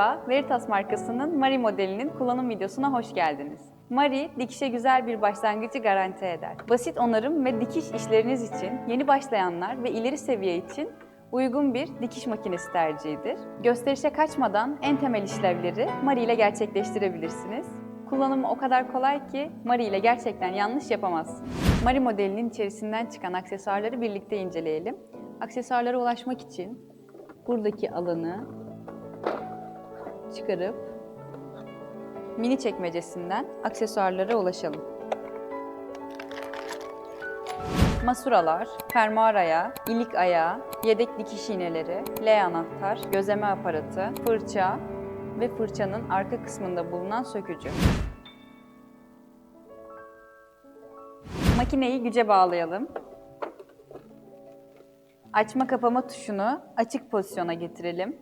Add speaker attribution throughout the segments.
Speaker 1: Merhaba, Veritas markasının Mari modelinin kullanım videosuna hoş geldiniz. Mari, dikişe güzel bir başlangıcı garanti eder. Basit onarım ve dikiş işleriniz için yeni başlayanlar ve ileri seviye için uygun bir dikiş makinesi tercihidir. Gösterişe kaçmadan en temel işlevleri Mari ile gerçekleştirebilirsiniz. Kullanımı o kadar kolay ki Mari ile gerçekten yanlış yapamazsınız. Mari modelinin içerisinden çıkan aksesuarları birlikte inceleyelim. Aksesuarlara ulaşmak için buradaki alanı çıkarıp mini çekmecesinden aksesuarlara ulaşalım. Masuralar, fermuar ayağı, ilik ayağı, yedek dikiş iğneleri, L anahtar, gözleme aparatı, fırça ve fırçanın arka kısmında bulunan sökücü. Makineyi güce bağlayalım. Açma kapama tuşunu açık pozisyona getirelim.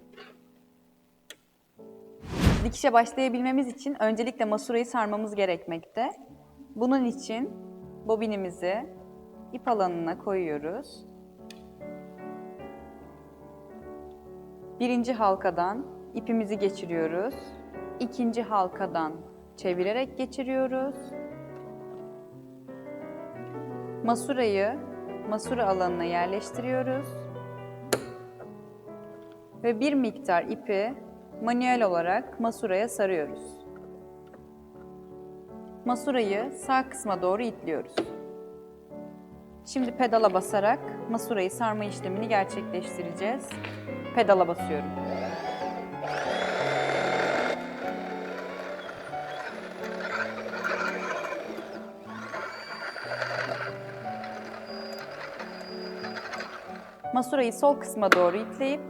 Speaker 1: Dikişe başlayabilmemiz için öncelikle masurayı sarmamız gerekmekte. Bunun için bobinimizi ip alanına koyuyoruz. Birinci halkadan ipimizi geçiriyoruz. İkinci halkadan çevirerek geçiriyoruz. Masurayı masura alanına yerleştiriyoruz. Ve bir miktar ipi manuel olarak masuraya sarıyoruz. Masurayı sağ kısma doğru itliyoruz. Şimdi pedala basarak masurayı sarma işlemini gerçekleştireceğiz. Pedala basıyorum. Masurayı sol kısma doğru itleyip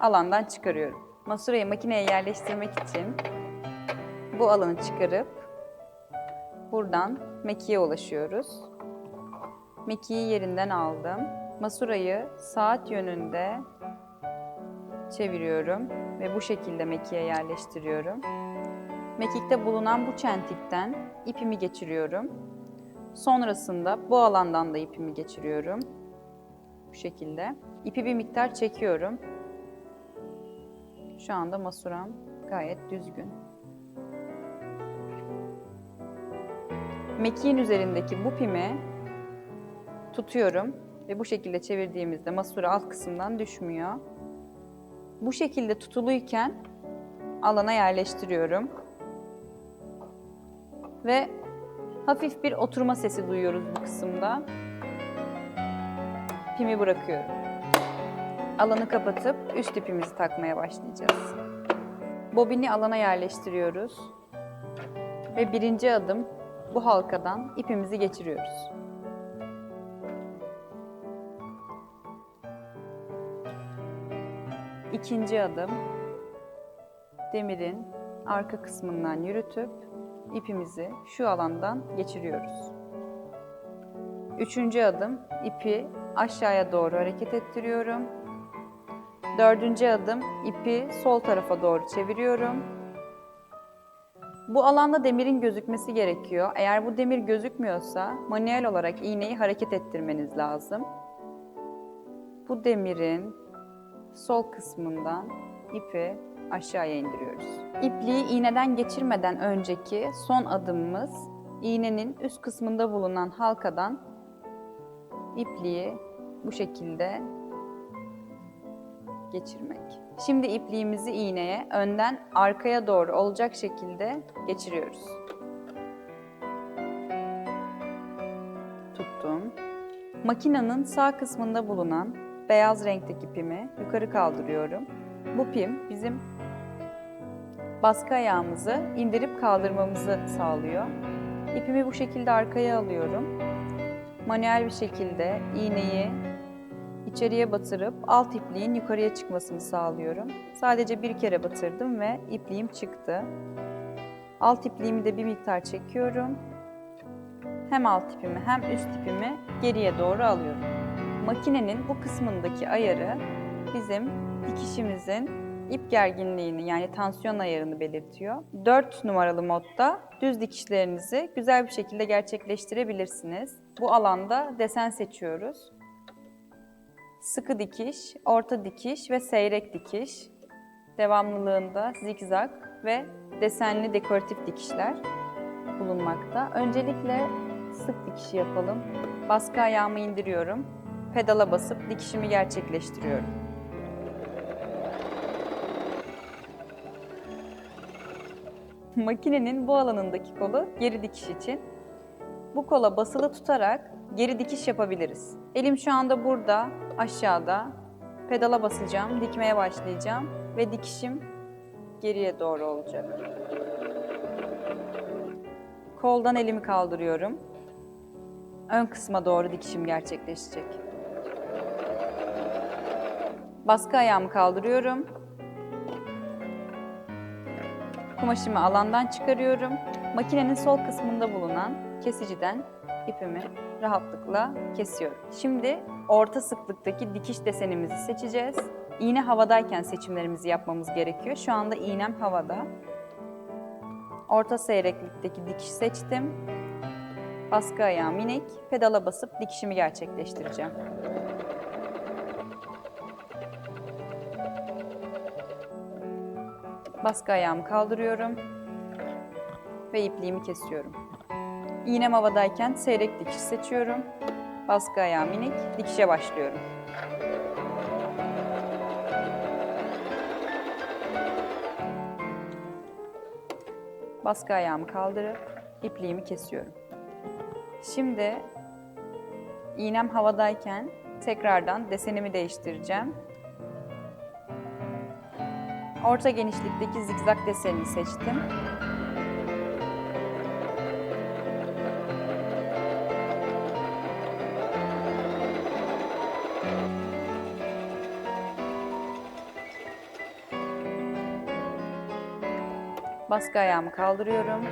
Speaker 1: alandan çıkarıyorum. Masurayı makineye yerleştirmek için bu alanı çıkarıp buradan mekiğe ulaşıyoruz. Mekiği yerinden aldım. Masurayı saat yönünde çeviriyorum ve bu şekilde mekiğe yerleştiriyorum. Mekikte bulunan bu çentikten ipimi geçiriyorum. Sonrasında bu alandan da ipimi geçiriyorum. Bu şekilde. İpi bir miktar çekiyorum. Şu anda masuram gayet düzgün. Mekiğin üzerindeki bu pimi tutuyorum ve bu şekilde çevirdiğimizde masura alt kısımdan düşmüyor. Bu şekilde tutuluyken alana yerleştiriyorum. Ve hafif bir oturma sesi duyuyoruz bu kısımda. Pimi bırakıyorum. Alanı kapatıp üst ipimizi takmaya başlayacağız. Bobini alana yerleştiriyoruz. Ve birinci adım bu halkadan ipimizi geçiriyoruz. İkinci adım demirin arka kısmından yürütüp ipimizi şu alandan geçiriyoruz. Üçüncü adım ipi aşağıya doğru hareket ettiriyorum. Dördüncü adım ipi sol tarafa doğru çeviriyorum. Bu alanda demirin gözükmesi gerekiyor. Eğer bu demir gözükmüyorsa manuel olarak iğneyi hareket ettirmeniz lazım. Bu demirin sol kısmından ipi aşağıya indiriyoruz. İpliği iğneden geçirmeden önceki son adımımız iğnenin üst kısmında bulunan halkadan ipliği bu şekilde geçirmek. Şimdi ipliğimizi iğneye önden arkaya doğru olacak şekilde geçiriyoruz. Tuttum. Makinenin sağ kısmında bulunan beyaz renkteki ipimi yukarı kaldırıyorum. Bu pim bizim baskı ayağımızı indirip kaldırmamızı sağlıyor. İpimi bu şekilde arkaya alıyorum. Manuel bir şekilde iğneyi içeriye batırıp alt ipliğin yukarıya çıkmasını sağlıyorum. Sadece bir kere batırdım ve ipliğim çıktı. Alt ipliğimi de bir miktar çekiyorum. Hem alt ipimi hem üst ipimi geriye doğru alıyorum. Makinenin bu kısmındaki ayarı bizim dikişimizin ip gerginliğini yani tansiyon ayarını belirtiyor. 4 numaralı modda düz dikişlerinizi güzel bir şekilde gerçekleştirebilirsiniz. Bu alanda desen seçiyoruz. Sıkı dikiş, orta dikiş ve seyrek dikiş devamlılığında zigzag ve desenli dekoratif dikişler bulunmakta. Öncelikle sık dikişi yapalım. Baskı ayağımı indiriyorum. Pedala basıp dikişimi gerçekleştiriyorum. Makinenin bu alanındaki kolu geri dikiş için. Bu kola basılı tutarak geri dikiş yapabiliriz. Elim şu anda burada, aşağıda. Pedala basacağım, dikmeye başlayacağım ve dikişim geriye doğru olacak. Koldan elimi kaldırıyorum. Ön kısma doğru dikişim gerçekleşecek. Baskı ayağımı kaldırıyorum. Kumaşımı alandan çıkarıyorum. Makinenin sol kısmında bulunan kesiciden ipimi rahatlıkla kesiyorum. Şimdi orta sıklıktaki dikiş desenimizi seçeceğiz. İğne havadayken seçimlerimizi yapmamız gerekiyor. Şu anda iğnem havada. Orta seyreklikteki dikiş seçtim. Baskı ayağı minik. Pedala basıp dikişimi gerçekleştireceğim. Baskı ayağımı kaldırıyorum ve ipliğimi kesiyorum. İğnem havadayken seyrek dikiş seçiyorum. Baskı ayağı minik, dikişe başlıyorum. Baskı ayağımı kaldırıp ipliğimi kesiyorum. Şimdi iğnem havadayken tekrardan desenimi değiştireceğim. Orta genişlikteki zigzag desenini seçtim. Baskı ayağımı kaldırıyorum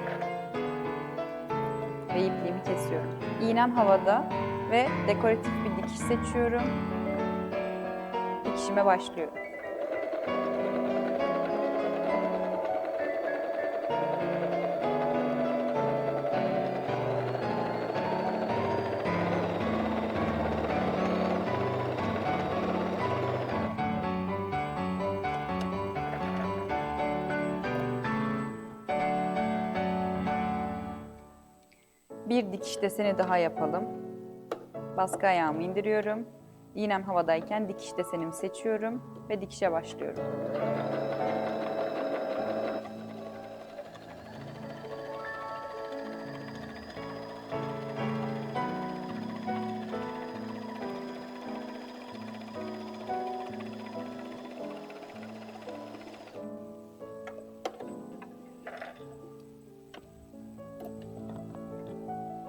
Speaker 1: ve ipliğimi kesiyorum. İğnem havada ve dekoratif bir dikiş seçiyorum. Dikişime başlıyorum. Bir dikiş deseni daha yapalım. Baskı ayağımı indiriyorum. İğnem havadayken dikiş desenimi seçiyorum ve dikişe başlıyorum.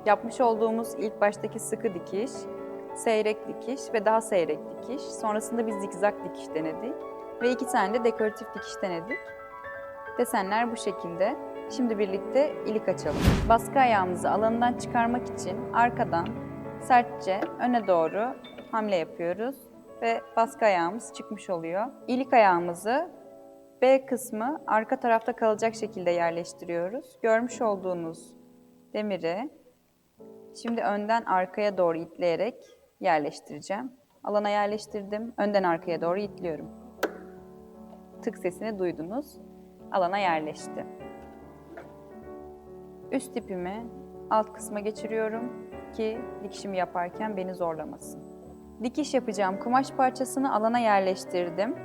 Speaker 1: Yapmış olduğumuz ilk baştaki sıkı dikiş, seyrek dikiş ve daha seyrek dikiş. Sonrasında bir zigzag dikiş denedik ve iki tane de dekoratif dikiş denedik. Desenler bu şekilde. Şimdi birlikte ilik açalım. Baskı ayağımızı alanından çıkarmak için arkadan sertçe öne doğru hamle yapıyoruz ve baskı ayağımız çıkmış oluyor. İlik ayağımızı B kısmı arka tarafta kalacak şekilde yerleştiriyoruz. Görmüş olduğunuz demiri Şimdi önden arkaya doğru itleyerek yerleştireceğim. Alana yerleştirdim. Önden arkaya doğru itliyorum. Tık sesini duydunuz. Alana yerleşti. Üst ipimi alt kısma geçiriyorum ki dikişimi yaparken beni zorlamasın. Dikiş yapacağım kumaş parçasını alana yerleştirdim.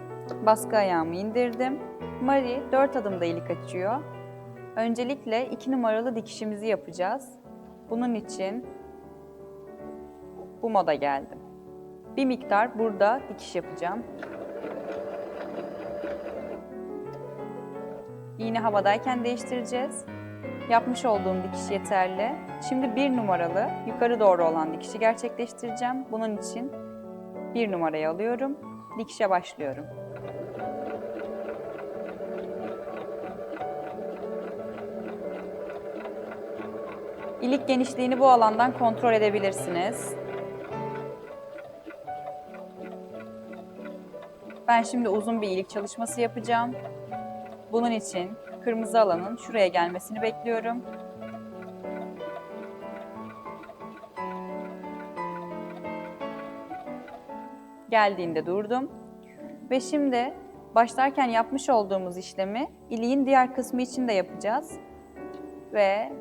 Speaker 1: Baskı ayağımı indirdim. Mari 4 adımda ilik açıyor. Öncelikle 2 numaralı dikişimizi yapacağız. Bunun için bu moda geldim. Bir miktar burada dikiş yapacağım. İğne havadayken değiştireceğiz. Yapmış olduğum dikiş yeterli. Şimdi bir numaralı yukarı doğru olan dikişi gerçekleştireceğim. Bunun için bir numarayı alıyorum. Dikişe başlıyorum. İlik genişliğini bu alandan kontrol edebilirsiniz. Ben şimdi uzun bir ilik çalışması yapacağım. Bunun için kırmızı alanın şuraya gelmesini bekliyorum. Geldiğinde durdum. Ve şimdi başlarken yapmış olduğumuz işlemi iliğin diğer kısmı için de yapacağız. Ve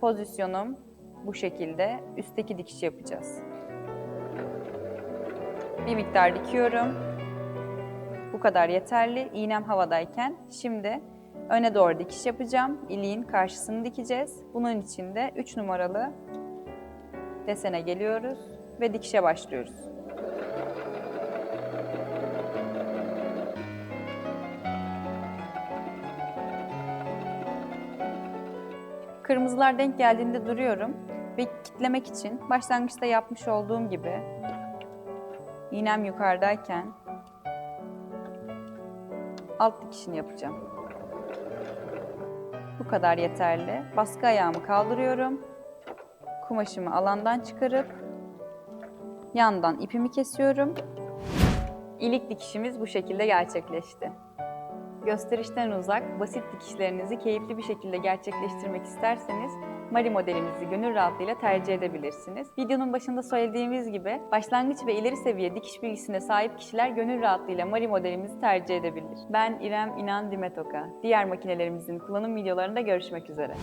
Speaker 1: pozisyonum bu şekilde üstteki dikiş yapacağız. Bir miktar dikiyorum. Bu kadar yeterli. İğnem havadayken şimdi öne doğru dikiş yapacağım. İliğin karşısını dikeceğiz. Bunun için de 3 numaralı desene geliyoruz ve dikişe başlıyoruz. Kırmızılar denk geldiğinde duruyorum ve kitlemek için başlangıçta yapmış olduğum gibi iğnem yukarıdayken alt dikişini yapacağım. Bu kadar yeterli. Baskı ayağımı kaldırıyorum. Kumaşımı alandan çıkarıp yandan ipimi kesiyorum. İlik dikişimiz bu şekilde gerçekleşti. Gösterişten uzak, basit dikişlerinizi keyifli bir şekilde gerçekleştirmek isterseniz Mari modelimizi gönül rahatlığıyla tercih edebilirsiniz. Videonun başında söylediğimiz gibi başlangıç ve ileri seviye dikiş bilgisine sahip kişiler gönül rahatlığıyla Mari modelimizi tercih edebilir. Ben İrem İnan Dimetoka. Diğer makinelerimizin kullanım videolarında görüşmek üzere.